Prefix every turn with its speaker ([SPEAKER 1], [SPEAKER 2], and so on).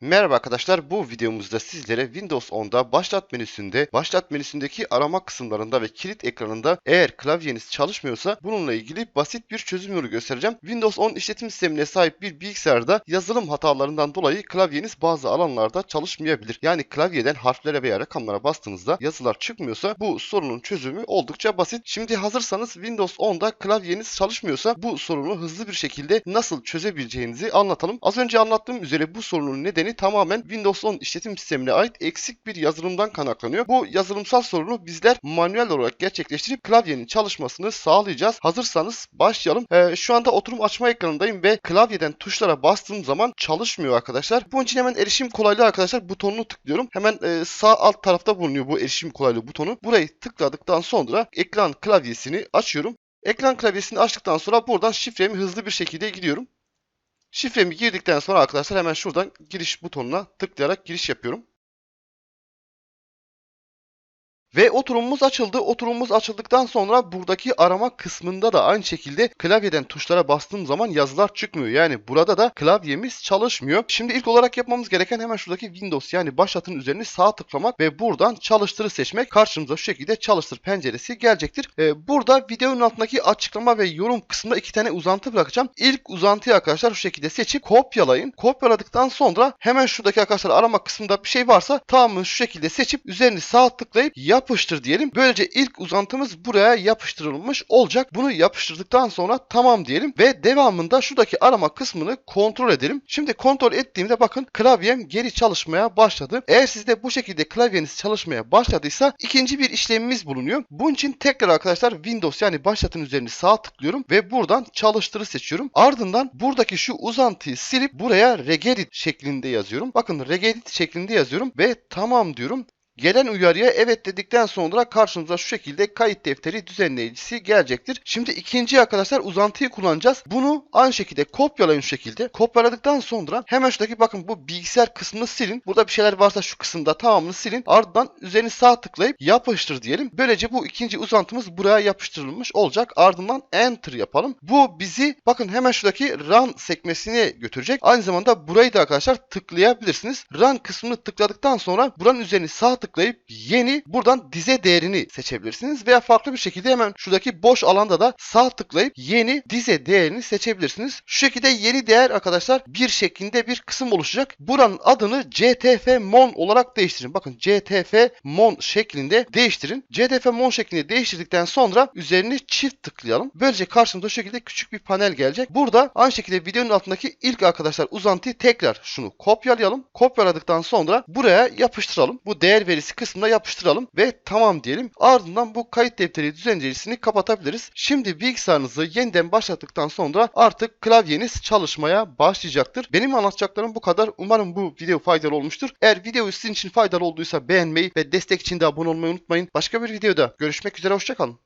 [SPEAKER 1] Merhaba arkadaşlar bu videomuzda sizlere Windows 10'da başlat menüsünde başlat menüsündeki arama kısımlarında ve kilit ekranında eğer klavyeniz çalışmıyorsa bununla ilgili basit bir çözüm yolu göstereceğim. Windows 10 işletim sistemine sahip bir bilgisayarda yazılım hatalarından dolayı klavyeniz bazı alanlarda çalışmayabilir. Yani klavyeden harflere veya rakamlara bastığınızda yazılar çıkmıyorsa bu sorunun çözümü oldukça basit. Şimdi hazırsanız Windows 10'da klavyeniz çalışmıyorsa bu sorunu hızlı bir şekilde nasıl çözebileceğinizi anlatalım. Az önce anlattığım üzere bu sorunun nedeni tamamen Windows 10 işletim sistemine ait eksik bir yazılımdan kaynaklanıyor. Bu yazılımsal sorunu bizler manuel olarak gerçekleştirip klavyenin çalışmasını sağlayacağız. Hazırsanız başlayalım. Ee, şu anda oturum açma ekranındayım ve klavyeden tuşlara bastığım zaman çalışmıyor arkadaşlar. Bunun için hemen erişim kolaylığı arkadaşlar butonunu tıklıyorum. Hemen e, sağ alt tarafta bulunuyor bu erişim kolaylığı butonu. Burayı tıkladıktan sonra ekran klavyesini açıyorum. Ekran klavyesini açtıktan sonra buradan şifremi hızlı bir şekilde giriyorum. Şifremi girdikten sonra arkadaşlar hemen şuradan giriş butonuna tıklayarak giriş yapıyorum. Ve oturumumuz açıldı. Oturumumuz açıldıktan sonra buradaki arama kısmında da aynı şekilde klavyeden tuşlara bastığım zaman yazılar çıkmıyor. Yani burada da klavyemiz çalışmıyor. Şimdi ilk olarak yapmamız gereken hemen şuradaki Windows yani başlatın üzerine sağ tıklamak ve buradan çalıştırı seçmek. Karşımıza şu şekilde çalıştır penceresi gelecektir. Ee, burada videonun altındaki açıklama ve yorum kısmında iki tane uzantı bırakacağım. İlk uzantıyı arkadaşlar şu şekilde seçip kopyalayın. Kopyaladıktan sonra hemen şuradaki arkadaşlar arama kısmında bir şey varsa tamamını şu şekilde seçip üzerini sağ tıklayıp yapıştır diyelim. Böylece ilk uzantımız buraya yapıştırılmış olacak. Bunu yapıştırdıktan sonra tamam diyelim ve devamında şuradaki arama kısmını kontrol edelim. Şimdi kontrol ettiğimde bakın klavyem geri çalışmaya başladı. Eğer sizde bu şekilde klavyeniz çalışmaya başladıysa ikinci bir işlemimiz bulunuyor. Bunun için tekrar arkadaşlar Windows yani başlatın üzerine sağ tıklıyorum ve buradan çalıştırı seçiyorum. Ardından buradaki şu uzantıyı silip buraya regedit şeklinde yazıyorum. Bakın regedit şeklinde yazıyorum ve tamam diyorum. Gelen uyarıya evet dedikten sonra karşımıza şu şekilde kayıt defteri düzenleyicisi gelecektir. Şimdi ikinci arkadaşlar uzantıyı kullanacağız. Bunu aynı şekilde kopyalayın şu şekilde. Kopyaladıktan sonra hemen şuradaki bakın bu bilgisayar kısmını silin. Burada bir şeyler varsa şu kısımda tamamını silin. Ardından üzerini sağ tıklayıp yapıştır diyelim. Böylece bu ikinci uzantımız buraya yapıştırılmış olacak. Ardından enter yapalım. Bu bizi bakın hemen şuradaki run sekmesine götürecek. Aynı zamanda burayı da arkadaşlar tıklayabilirsiniz. Run kısmını tıkladıktan sonra buranın üzerini sağ tıklayıp tıklayıp yeni buradan dize değerini seçebilirsiniz veya farklı bir şekilde hemen şuradaki boş alanda da sağ tıklayıp yeni dize değerini seçebilirsiniz. Şu şekilde yeni değer arkadaşlar bir şeklinde bir kısım oluşacak. Buranın adını CTF Mon olarak değiştirin. Bakın CTF Mon şeklinde değiştirin. CTF Mon şeklinde değiştirdikten sonra üzerine çift tıklayalım. Böylece karşımıza şu şekilde küçük bir panel gelecek. Burada aynı şekilde videonun altındaki ilk arkadaşlar uzantıyı tekrar şunu kopyalayalım. Kopyaladıktan sonra buraya yapıştıralım. Bu değer veri verisi kısmına yapıştıralım ve tamam diyelim. Ardından bu kayıt defteri düzenleyicisini kapatabiliriz. Şimdi bilgisayarınızı yeniden başlattıktan sonra artık klavyeniz çalışmaya başlayacaktır. Benim anlatacaklarım bu kadar. Umarım bu video faydalı olmuştur. Eğer video sizin için faydalı olduysa beğenmeyi ve destek için de abone olmayı unutmayın. Başka bir videoda görüşmek üzere. Hoşçakalın.